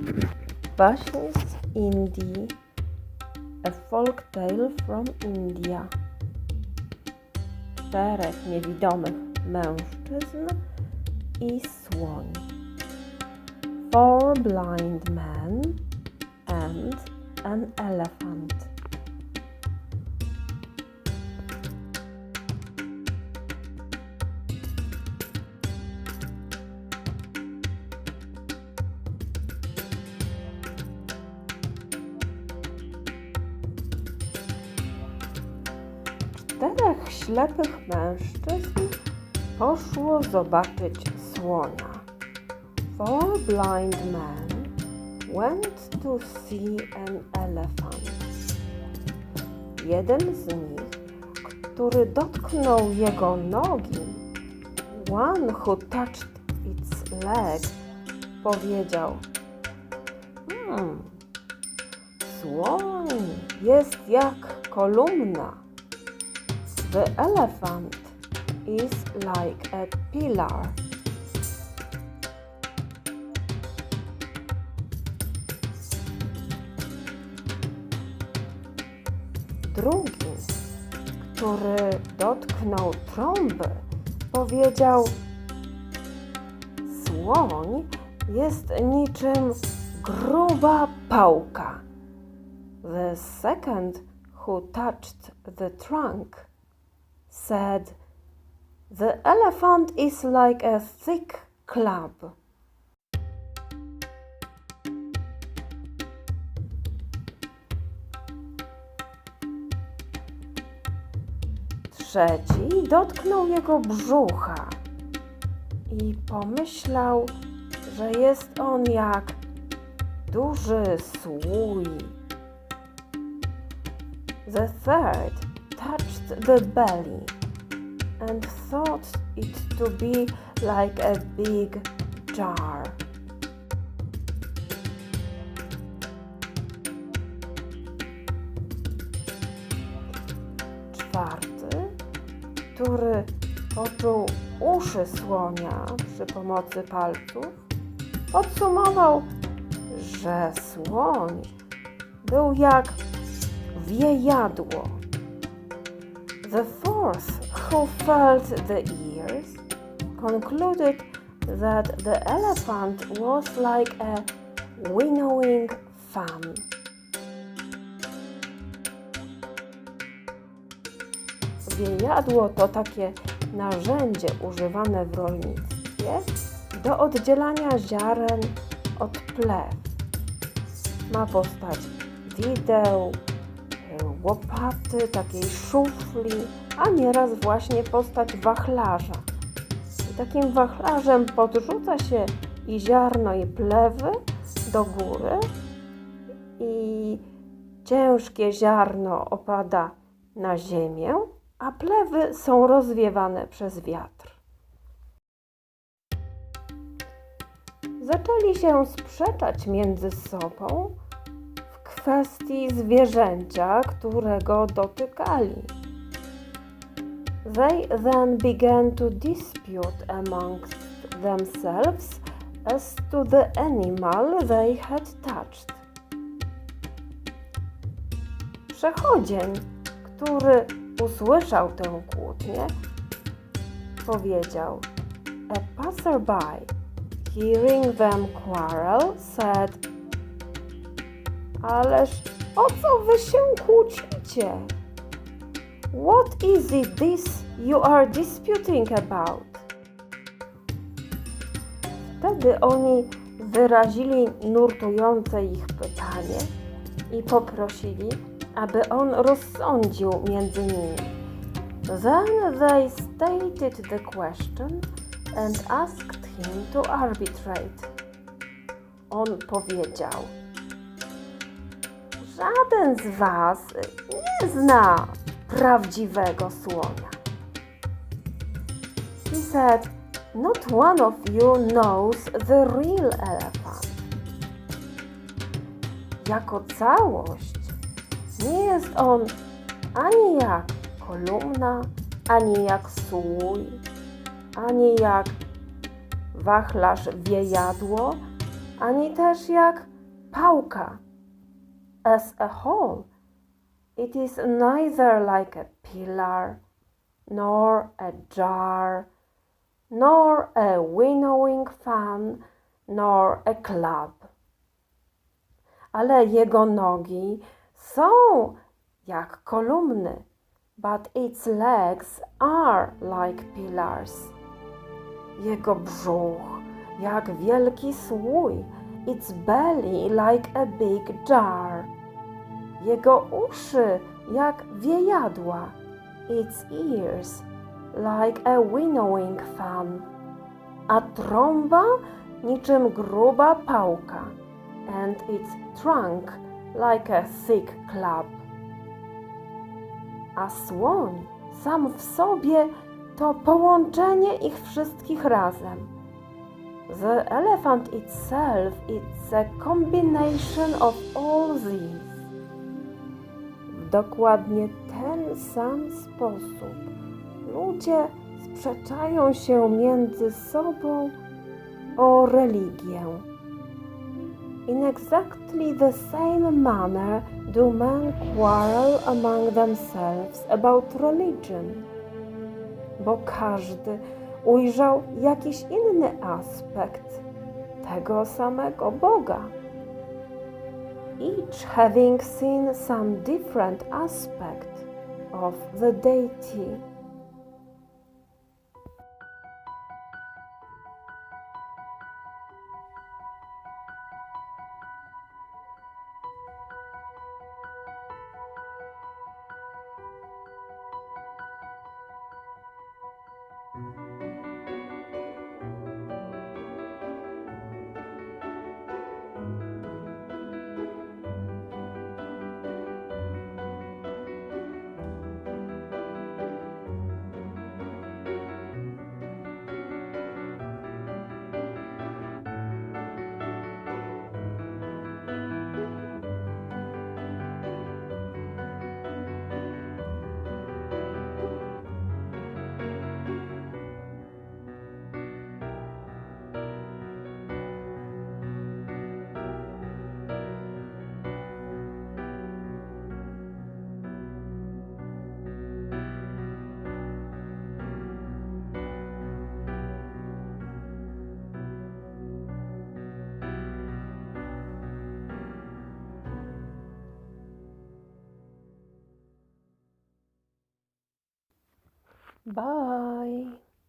Z Indii. A folk tale from India. Czterech niewidomych mężczyzn i słoń. Four blind men and an elephant. Czterech ślepych mężczyzn poszło zobaczyć słonia. Four blind men went to see an elephant. Jeden z nich, który dotknął jego nogi, one who touched its leg, powiedział: Hmm, słoń jest jak kolumna. The elephant is like a pillar. Drugi, który dotknął trąby, powiedział: Słoń jest niczym gruba pałka. The second, who touched the trunk, said, The elephant is like a thick club. Trzeci dotknął jego brzucha i pomyślał, że jest on jak duży słój. The third touched the belly and thought it to be like a big jar. Czwarty, który poczuł uszy słonia przy pomocy palców, podsumował, że słoń był jak wiejadło. The fourth, who felt the ears, concluded that the elephant was like a winnowing fan. Wiejadło to takie narzędzie używane w rolnictwie do oddzielania ziaren od plew. Ma postać wideł, łopaty, takiej szufli, a nieraz właśnie postać wachlarza. I takim wachlarzem podrzuca się i ziarno, i plewy do góry, i ciężkie ziarno opada na ziemię, a plewy są rozwiewane przez wiatr. Zaczęli się sprzeczać między sobą kwestii zwierzęcia, którego dotykali. They then began to dispute amongst themselves as to the animal they had touched. Przechodzień, który usłyszał tę kłótnię, powiedział: A passerby, hearing them quarrel, said: Ależ o co wy się kłócicie? What is it this you are disputing about? Wtedy oni wyrazili nurtujące ich pytanie i poprosili, aby on rozsądził między nimi. Then they stated the question and asked him to arbitrate. On powiedział: Żaden z was nie zna prawdziwego słonia. He said, Not one of you knows the real elephant. Jako całość nie jest on ani jak kolumna, ani jak słój, ani jak wachlarz wiejadło, ani też jak pałka. As a whole, it is neither like a pillar, nor a jar, nor a winnowing fan, nor a club. Ale jego nogi są jak kolumny, but its legs are like pillars. Jego brzuch jak wielki słój, its belly like a big jar. Jego uszy jak wiejadła, its ears like a winnowing fan. A trąba niczym gruba pałka, and its trunk like a thick club. A słoń sam w sobie to połączenie ich wszystkich razem. The elephant itself is a combination of all these. W dokładnie ten sam sposób ludzie sprzeczają się między sobą o religię. In exactly the same manner do men quarrel among themselves about religion, bo każdy ujrzał jakiś inny aspekt tego samego Boga. Each having seen some different aspect of the deity. Bye.